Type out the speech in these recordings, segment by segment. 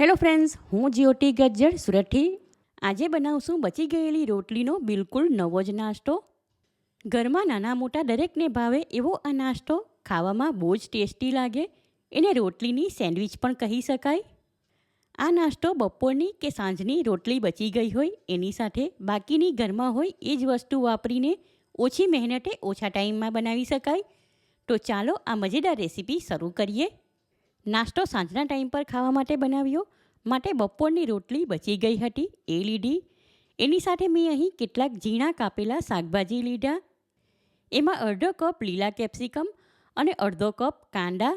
Hello friends હું જ્યોતિ ગજ્જર સુરતથી આજે બનાવશું બચી ગયેલી રોટલીનો બિલકુલ નવો જ નાસ્તો. ઘરમાં નાના મોટા દરેકને ભાવે એવો આ નાસ્તો ખાવામાં બહુ જ ટેસ્ટી લાગે. એને રોટલીની સેન્ડવિચ પણ કહી શકાય. આ નાસ્તો બપોરની કે સાંજની રોટલી બચી ગઈ હોય એની સાથે બાકીની ઘરમાં હોય એ જ વસ્તુ વાપરીને ઓછી મહેનતે ઓછા ટાઈમમાં બનાવી શકાય. તો ચાલો આ મજેદાર રેસીપી શરૂ કરીએ. નાસ્તો સાંજના ટાઈમ પર ખાવા માટે બનાવ્યો. માટે બપોરની રોટલી બચી ગઈ હતી, એ લીધી. એની સાથે મેં અહીં કેટલાક ઝીણા કાપેલા શાકભાજી લીધા. એમાં અડધો કપ લીલા કેપ્સિકમ અને અડધો કપ કાંદા,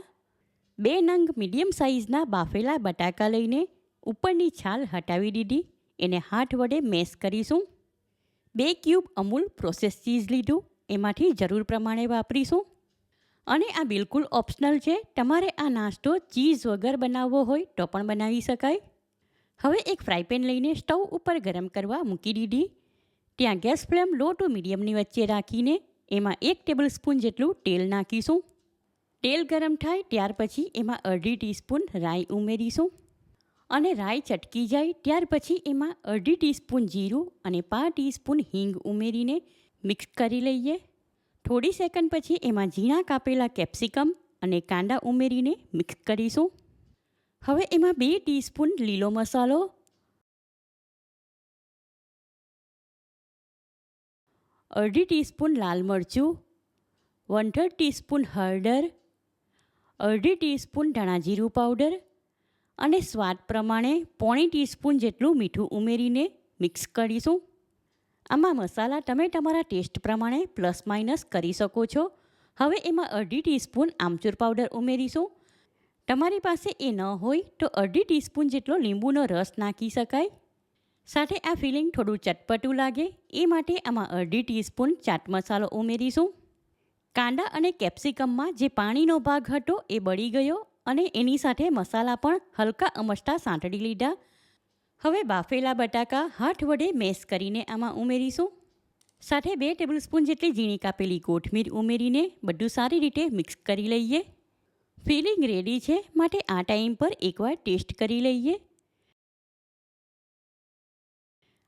બે નંગ મીડિયમ સાઇઝના બાફેલા બટાકા લઈને ઉપરની છાલ હટાવી દીધી. એને હાથ વડે મેશ કરીશું. બે ક્યુબ અમૂલ પ્રોસેસ ચીઝ લીધું. એમાંથી જરૂર પ્રમાણે વાપરીશું. અને આ બિલકુલ ઓપ્શનલ છે. તમારે આ નાસ્તો ચીઝ વગર બનાવવો હોય તો પણ બનાવી શકાય. હવે એક ફ્રાય પેન લઈને સ્ટવ ઉપર ગરમ કરવા મૂકી દીધી. ત્યાં ગેસ ફ્લેમ લો ટુ મીડિયમની વચ્ચે રાખીને એમાં એક ટેબલ સ્પૂન જેટલું તેલ નાખીશું. તેલ ગરમ થાય ત્યાર પછી એમાં અડધી ટીસ્પૂન રાઈ ઉમેરીશું. અને રાઈ ચટકી જાય ત્યાર પછી એમાં અડધી ટીસ્પૂન જીરું અને પાંચ ટીસ્પૂન હિંગ ઉમેરીને મિક્સ કરી લઈએ. થોડી સેકન્ડ પછી એમાં ઝીણા કાપેલા કેપ્સિકમ અને કાંદા ઉમેરીને મિક્સ કરીશું. હવે એમાં બે ટીસ્પૂન લીલો મસાલો અડધી ટીસ્પૂન લાલ મરચું વન થર્ડ ટીસ્પૂન હળદર અડધી ટીસ્પૂન ધાણા જીરું પાવડર અને સ્વાદ પ્રમાણે પોણી ટીસ્પૂન જેટલું મીઠું ઉમેરીને મિક્સ કરીશું. આમાં મસાલા તમે તમારા ટેસ્ટ પ્રમાણે પ્લસ માઇનસ કરી શકો છો. હવે એમાં અડધી ટીસ્પૂન આમચૂર પાવડર ઉમેરીશું. તમારી પાસે એ ન હોય તો અડધી ટીસ્પૂન જેટલો લીંબુનો રસ નાખી શકાય. સાથે આ ફિલિંગ થોડું ચટપટું લાગે, એ માટે આમાં અડધી ટીસ્પૂન ચાટ મસાલો ઉમેરીશું. કાંદા અને કેપ્સિકમમાં જે પાણીનો ભાગ હતો એ બળી ગયો અને એની સાથે મસાલા પણ હલકા અમસ્તા સાંતળી લીધા. હવે બાફેલા બટાકા હાથ વડે મેશ કરીને આમાં ઉમેરીશું. સાથે બે ટેબલસ્પૂન જેટલી ઝીણી કાપેલી કોથમીર ઉમેરીને બધું સારી રીતે મિક્સ કરી લઈએ. ફિલિંગ રેડી છે માટે આ ટાઈમ પર એકવાર ટેસ્ટ કરી લઈએ.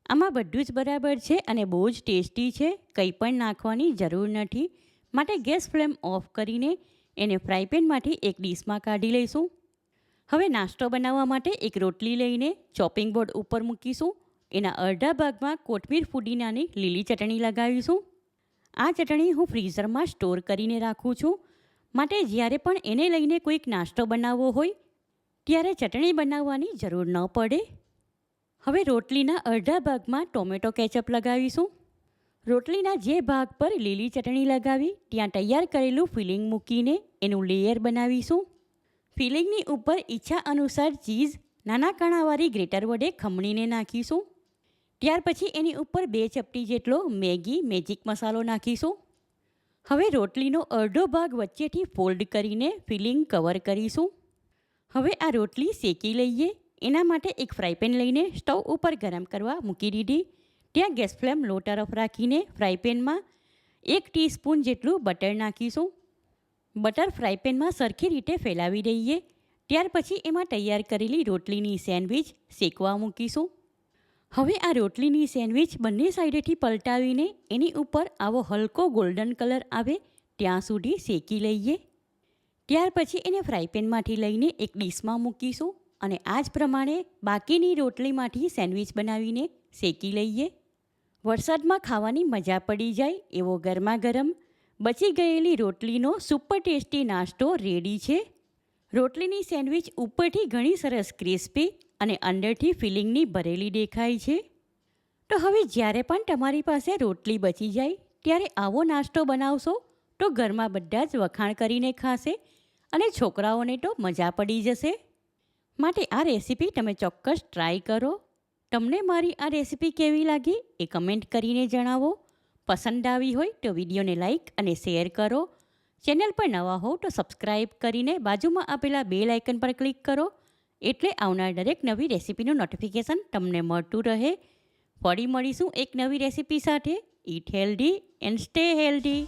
આમાં બધું જ બરાબર છે અને બહુ જ ટેસ્ટી છે, કંઈ પણ નાખવાની જરૂર નથી. માટે ગેસ ફ્લેમ ઓફ કરીને એને ફ્રાય પેનમાંથી એક ડીશમાં કાઢી લઈશું. હવે નાસ્તો બનાવવા માટે એક રોટલી લઈને ચોપિંગ બોર્ડ ઉપર મૂકીશું. એના અડધા ભાગમાં કોથમીર ફુદીનાની લીલી ચટણી લગાવીશું. આ ચટણી હું ફ્રીઝરમાં સ્ટોર કરીને રાખું છું. માટે જ્યારે પણ એને લઈને કોઈક નાસ્તો બનાવવો હોય, ત્યારે ચટણી બનાવવાની જરૂર ન પડે. હવે રોટલીના અડધા ભાગમાં ટોમેટો કેચઅપ લગાવીશું. રોટલીના જે ભાગ પર લીલી ચટણી લગાવી, ત્યાં તૈયાર કરેલું ફિલિંગ મૂકીને એનું લેયર બનાવીશું. ફિલિંગની ઉપર ઈચ્છા અનુસાર ચીઝ, નાના કાણાવાળી ગ્રેટર વડે ખમણીને નાખીશું. ત્યાર પછી એની ઉપર બે ચપટી જેટલો મેગી, મેજિક મસાલો નાખીશું. હવે રોટલીનો અડધો ભાગ વચ્ચેથી ફોલ્ડ કરીને ફિલિંગ કવર કરીશું. હવે આ રોટલી શેકી લઈએ. એના માટે એક ફ્રાયપેન લઈને સ્ટવ ઉપર ગરમ કરવા મૂકી દીધી. ત્યાં ગેસ ફ્લેમ લો તરફ રાખીને ફ્રાયપેનમાં એક ટીસ્પૂન જેટલું બટર નાખીશું. બટર ફ્રાય પેનમાં સરખી રીતે ફેલાવી દઈએ. ત્યાર પછી એમાં તૈયાર કરેલી રોટલીની સેન્ડવિચ શેકવા મૂકીશું. હવે આ રોટલીની સેન્ડવિચ બંને સાઈડેથી પલટાવીને એની ઉપર આવો હલકો ગોલ્ડન કલર આવે ત્યાં સુધી શેકી લઈએ. ત્યાર પછી એને ફ્રાય પેનમાંથી લઈને એક ડીશમાં મૂકીશું અને આ જ પ્રમાણે બાકીની રોટલીમાંથી સેન્ડવિચ બનાવીને શેકી લઈએ. વરસાદમાં ખાવાની મજા પડી જાય એવો ગરમા ગરમ બચી ગયેલી રોટલીનો સુપર ટેસ્ટી નાસ્તો રેડી છે? રોટલીની સેન્ડવિચ ઉપરથી ઘણી સરસ ક્રિસ્પી અને અંદરથી ફિલિંગની ભરેલી દેખાય છે. તો હવે જ્યારે પણ તમારી પાસે રોટલી બચી જાય, ત્યારે આવો નાસ્તો બનાવશો તો ઘરમાં બધા જ વખાણ કરીને ખાશે અને છોકરાઓને તો મજા પડી જશે. માટે આ રેસીપી તમે ચોક્કસ ટ્રાય કરો. તમને મારી આ રેસીપી કેવી લાગી એ કમેન્ટ કરીને જણાવો. પસંદ આવી હોય તો વિડીયોને લાઇક અને શેર કરો. ચેનલ પર નવા હો તો સબસ્ક્રાઈબ કરીને બાજુમાં આપેલા બે લાઇકન પર ક્લિક કરો. એટલે આવનાર દરેક નવી રેસીપીનું નોટિફિકેશન તમને મળતું રહે. ફરી મળીશું એક નવી રેસીપી સાથે. Eat healthy and stay healthy